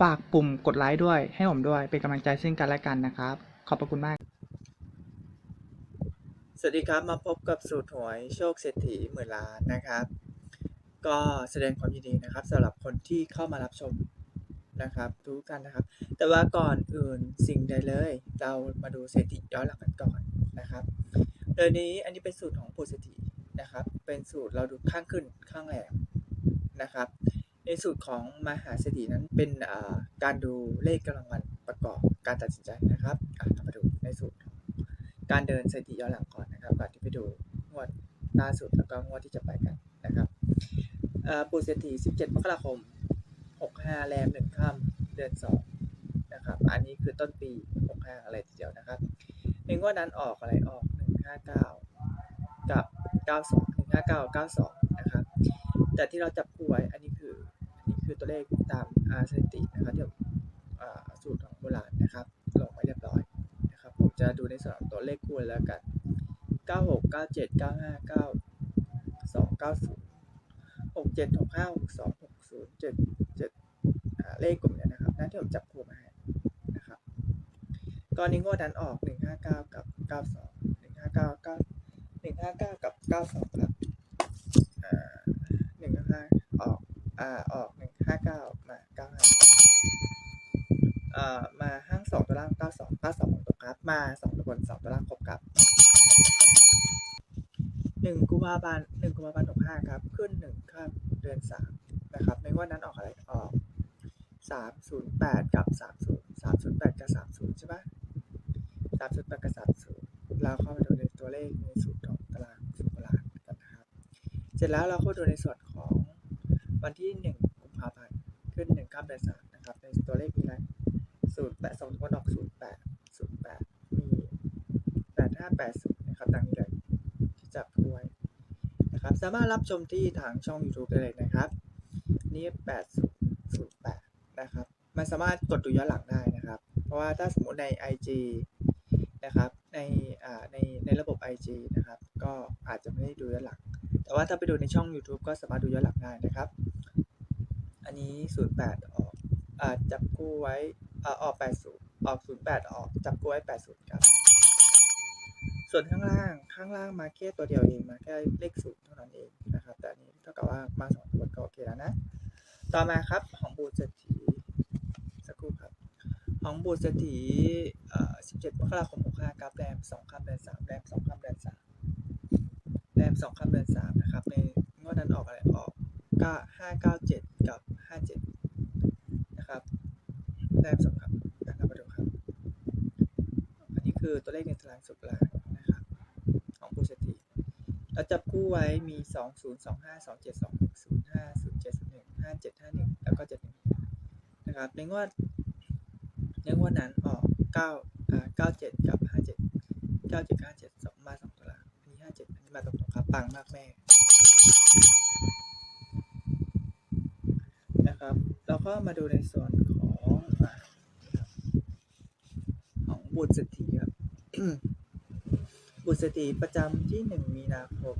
ฝากปุ่มกดไลค์ด้วย ให้ผมด้วย เป็นกำลังใจซึ่งกันและกันนะครับ ขอบพระคุณมาก สวัสดีครับ มาพบกับสูตรหวยโชคเศรษฐีหมื่นล้านนะครับ ก็แสดงความยินดีนะครับสำหรับคนที่เข้ามารับชมนะครับทุกท่านนะครับ แต่ว่าก่อนอื่นสิ่งใดเลย เรามาดูเศรษฐีย้อนหลังกันก่อนนะครับโดยนี้อันนี้เป็นสูตรของปู่เศรษฐีนะครับ เป็นสูตรเราดูข้างขึ้นข้างแหลมนะครับ ในสูตรของมหาเศรษฐีนั้นเป็นการดูเลขกำลังวันประกอบการตัดสินใจนะครับเรามาดูในสูตร การเดินเศรษฐีย้อนหลังก่อนนะครับก่อนที่ไปดูงวดล่าสุดแล้วก็งวดที่จะไปกันนะครับปู่เศรษฐี 17 มกราคม 65 แรม1ค่ำเดือน2นะครับ อันนี้คือต้นปี 65 อะไรทีเดียวนะครับในงวดนั้นออกอะไรออก 159 กับ 92 159 92 นะครับ แต่ที่เราจับคู่ไว้อันนี้ คือตัวเลขตามอาสถิตินะครับที่ผมสูตรของโบราณนะครับลงไว้เรียบร้อยนะครับผมจะดูในส่วนของตัวเลขคู่แล้วกัน 96 97 95 92 90 67 65 62 60 7 7เลขกลุ่มนี้นะครับนั่นที่ผมจับคู่มาให้นะครับกรณีงวดนั้นออก 159 กับ 92 159 9 159 กับ 92ครับ155ออกอ่าออก 159มา95อ่ามาห้าง2ตัวล่าง92 92ของตกครับ มา2ตัวบน2ตัวล่างครบครับ1กุมภาพันธ์1กุมภาพันธ์65ครับ ขึ้น1ข้ามเดือน3นะครับ ในวดนั้นออกอะไรออก308กับ30 308กับ30ใช่ปะ308กับ30เราเข้ามาดูในตัวเลขในสูตรของตารางสูตรโบราณกันนะครับ เสร็จแล้วเราก็ดูในส่วนของวันที่1กุมภาพั นธ์ขึ้น1ข้ามเดือน3นะครับ ในตัวเลขมีอะไรสูตร8 2ตัวดอก08 08มี8580นะครับดังนี้เลยที่จับคู่ไว้นะครับ สามารถรับชมที่ทางช่อง YouTube ได้เลยนะครับ นี่8008นะครับ มันสามารถกดดูย้อนหลังได้นะครับ เพราะว่าถ้าสมมติใน IG นะครับในอ่าในในระบบ IG นะครับ ก็อาจจะไม่ได้ดูย้อนหลัง แต่ว่าถ้าไปดูในช่อง YouTube ก็สามารถดูย้อนหลังได้นะครับ อันนี้08ออกอ่าจับคู่ไว้อ่าออก80ออก08ออก จับคู่ไว้80ครับส่วนข้างล่างข้างล่างมาแค่ตัวเดียวเองมาแค่เลขศูนย์เท่านั้นเองนะครับ แต่อันนี้เท่ากับว่ามาสองตัวก็โอเคแล้วนะ ต่อมาครับของบูเศรษฐีสักครู่ครับ ของบูเศรษฐีเอ่อ17มกราคม65ครับแรม2ค่ำเดือน3แรม2ค่ำเดือน3แรม2ค่ำเดือน3นะครับในงวดนั้นออกอะไรออกก็597กับ57 นะครับ แรม2ครับนะครับมาดูครับ อันนี้คือตัวเลขในตารางสุดล่างนะครับของบูเศรษฐีเราจับคู่ไว้มี 2 0 2 5 2 7 2 1 0 5 0 7 0 1 5 7 5 1 แล้วก็ 71 นะครับ ในงวดในงวดนั้นออก9อ่า97 กับ 57 97 57 2มา2ตัวล่างอันนี้ 57 อันนี้มาตรงๆครับ ปังมากแม่นะครับ เราก็มาดูในส่วนของอ่าของ บุตรเศรษฐีครับบุตรเศรษฐีประจำที่1มีนาคม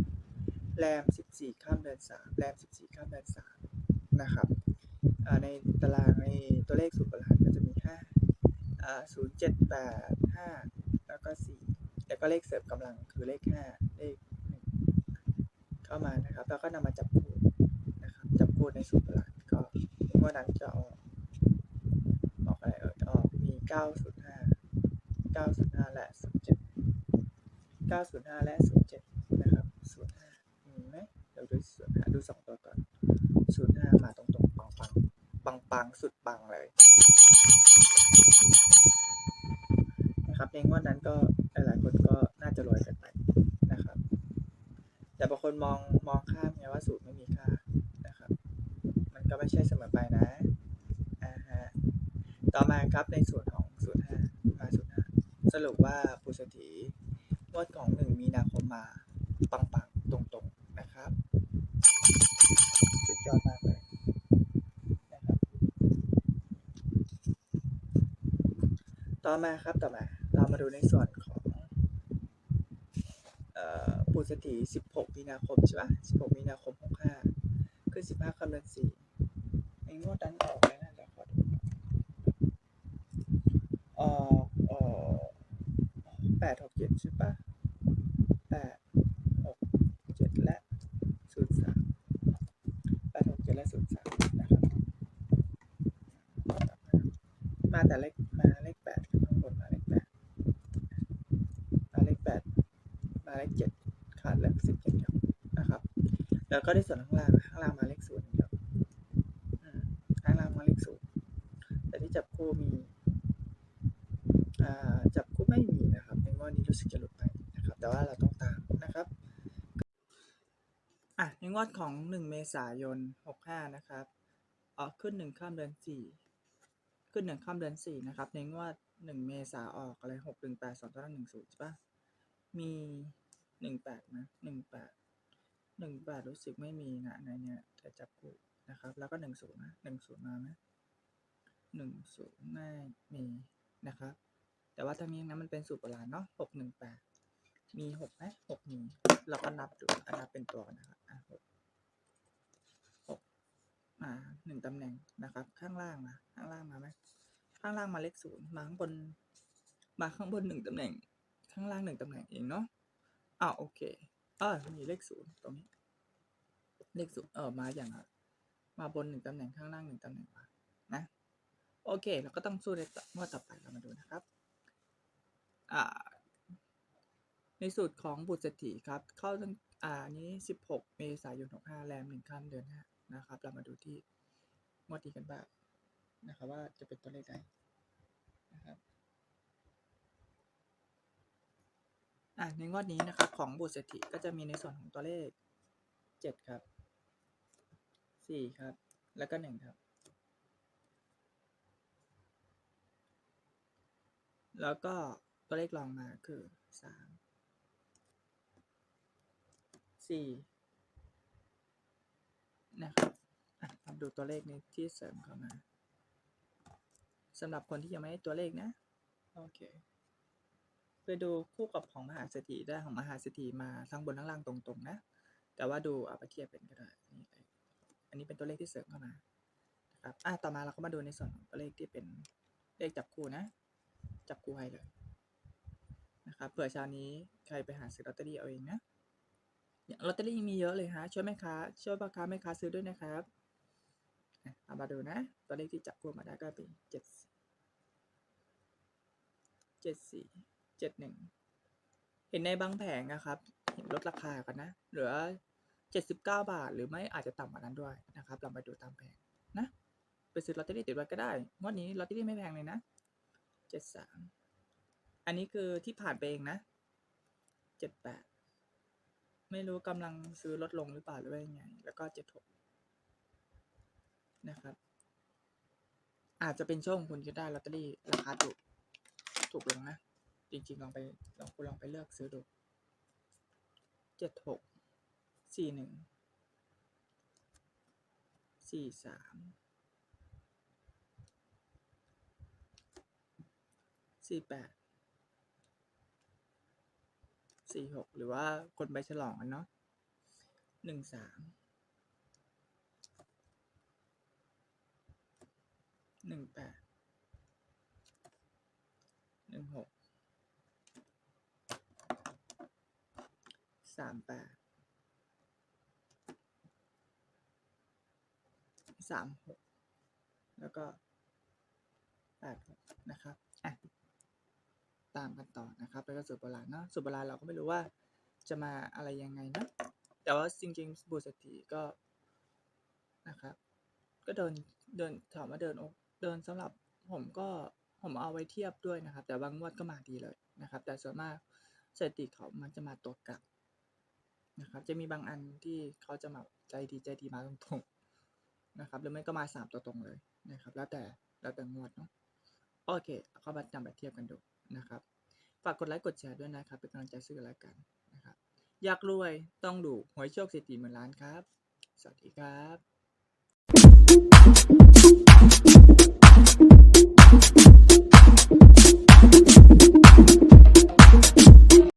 65แรม14ข้ามเดือน3แรม14ข้ามเดือน3นะครับในตารางในตัวเลขสูตรประหลาดก็จะมี5อ่า0 7 8 5แปดห้าแล้วก็4แล้วก็เลขเสริมกำลังคือเลข5เลข1เข้ามานะครับ แล้วก็นำมาจับคู่นะครับ จับคู่ในสูตรประหลาดก็งวดนั้นจะออก เออออกมี905 905และ07ก้าศูนย์ห้าและศูนย์เจ็ดนะครับศูนย์ห้ามีไหมเดี๋ยวดูศูนย์ห้าดูสองตัวก่อนศูนย์ห้ามาตรงตรงๆปังปังปังปังๆสุดปังเลยนะครับในงวดนั้นก็หลายๆคนก็น่าจะรวยกันไปนะครับ แต่บางคนมองมองข้ามไงว่าสูตรไม่มีค่านะครับ มันก็ไม่ใช่เสมอไปนะอ่าฮะต่อมาครับในส่วนของศูนย์ห้ามาศูนย์ห้า สรุปว่าปุสถีงวดของหนึ่งมีนาคมมาปังปังๆตรงตรงๆ นะครับ สุดยอดมากเลยนะครับ ต่อมาครับต่อมา เรามาดูในส่วนของอปุสถี16 มีนาคมใช่ปะ16 มีนาคม 65คือ15คำเดือน4ไอ้งวดนั้นออกแล้วนะเดี๋ยวขอดูอนออกเอ่อ 8 6 7ใช่ปะ8 6 7และ03 8 6 7และ03นะครับ มาแต่เลขมาเลข8ข้างบนมาเลข8มาเลข8มาเลขเจ็ดขาดเลขสิบเจ็ดเดียวนะครับ แล้วก็ในส่วนข้างล่างข้างล่างมาเลขศูนย์อย่างเดียวข้างล่างมาเลขศูนย์แต่ที่จับคู่มีอ่าจับคู่ไม่มีนะครับในงวดนี้ รู้สึกจะหลุดไปนะครับ แต่ว่าเราต้องตามนะครับอะในงวดของหนึ่งเมษายนหกห้านะครับออกขึ้นหนึ่งข้ามเดือนสี่ขึ้นหนึ่งข้ามเดือนสี่นะครับ ในงวดหนึ่งเมษาออกอะไรหกหนึ่งแปดสองตัวหนึ่งศูนย์ใช่ปะมีหนึ่งแปดนะหนึ่งแปดหนึ่งแปดรู้สึกไม่มีนะในเนี้ยแต่จับคู่นะครับ แล้วก็หนึ่งศูนะหนึ่งศูนย์มาไหมหนึ่งศูนย์ไม่มีนะครับ แต่ว่าทั้งนี้นะมันเป็นสูตรโบราณเนาะหกหนึ่งแปดมีหกไหมหกมีเราก็นับดูนับเป็นตัวนะครับอะหกหกมาหนึ่งตำแหน่งนะครับ ข้างล่างมาข้างล่างมาไหมข้างล่างมาเลขศูนย์มาข้างบน มาข้างบนหนึ่งตำแหน่ง ข้างล่างหนึ่งตำแหน่งเองเนาะอ่าวโอเคเออมีเลขศูนย์ตรงนี้ เลขศูนย์เออมาอย่างอะมาบนหนึ่งตำแหน่งข้างล่างหนึ่งตำแหน่งมานะ โอเค เราก็ต้องสู้ในงวดต่อไปเรามาดูนะครับ ในสูตรของบุตรเศรษฐีครับ เข้าตั้งอ่านี้สิบหกเมษายนหกห้าแรมหนึ่งข้ามเดือนห้านะครับ เรามาดูที่งวดนี้กันบ้างนะครับว่าจะเป็นตัวเลขใดนะครับอะในงวดนี้นะครับของบุตรเศรษฐีก็จะมีในส่วนของตัวเลขเจ็ดครับสี่ครับ แล้วก็หนึ่งครับแล้วก็ ตัวเลขรองมาคือสามสี่นะครับมาดูตัวเลขนี้ที่เสริมเข้ามาสำหรับคนที่ยังไม่ได้ตัวเลขนะ โอเคไปดูคู่กับของมหาเศรษฐีได้ของมหาเศรษฐีมาทั้งบนทั้งล่างตรงๆนะ แต่ว่าดูเอาไปเทียบเป็นก็ได้อันนี้อันนี้เป็นตัวเลขที่เสริมเข้ามานะครับอะต่อมาเราก็มาดูในส่วนของตัวเลขที่เป็นเลขจับคู่นะ จับคู่ให้เลย นะครับเผื่อเช้านี้ใครไปหาซื้อลอตเตอรี่เอาเองนะลอตเตอรี่มีเยอะเลยฮะช่วยแม่ค้าช่วยพ่อค้าแม่ค้าซื้อด้วยนะครับเอามาดูนะ ตัวเลขที่จับคู่มาได้ก็เป็นเจ็ดเจ็ดสี่เจ็ดหนึ่งเห็นในบางแผงนะครับเห็นลดราคากันนะ เหลือเจ็ดสิบเก้าบาท หรือไม่อาจจะต่ำกว่านั้นด้วยนะครับเราไปดูตามแผงนะ ไปซื้อลอตเตอรี่ติดไว้ก็ได้งวดนี้ลอตเตอรี่ไม่แพงเลยนะเจ็ดสาม อันนี้คือที่ผ่านไปเองนะเจ็ดแปดไม่รู้กำลังซื้อลดลงหรือเปล่าหรือว่ายังไง แล้วก็เจ็ดหกนะครับ อาจจะเป็นช่วงคุณก็ได้ลอตเตอรี่ราคาถูกถูกลงนะ จริงๆลองไปลองคุณลองไปเลือกซื้อดูเจ็ดหกสี่หนึ่งสี่สามสี่แปด สี่หกหรือว่าคนไปฉลองกันเนาะหนึ่งสามหนึ่งแปดหนึ่งหกสามแปดสามหกแล้วก็แปดหกนะครับอะ ตามกันต่อนะครับแล้วก็สูตรโบราณเนาะสูตรโบราณเราก็ไม่รู้ว่าจะมาอะไรยังไงนะแต่ว่าจริงๆบูสตีก็นะครับก็เดินเดินถามว่าเดินโอเดินสำหรับผมก็ผมเอาไว้เทียบด้วยนะครับ แต่บางงวดก็มาดีเลยนะครับ แต่ส่วนมากสถิติเขามันจะมาตัวกลับนะครับ จะมีบางอันที่เขาจะมาใจดีใจดีมาตรงๆนะครับหรือไม่ก็มาสามตัวตรงเลยนะครับ แล้วแต่แล้วแต่งวดเนาะโอเคเอาเข้ามาจำแบบเทียบกันดู นะครับ ฝากกดไลค์กดแชร์ด้วยนะครับ เป็นกำลังใจซื้อกันแล้วกันนะครับ อยากรวยต้องดูหวยโชคเศรษฐีหมื่นล้านครับ สวัสดีครับ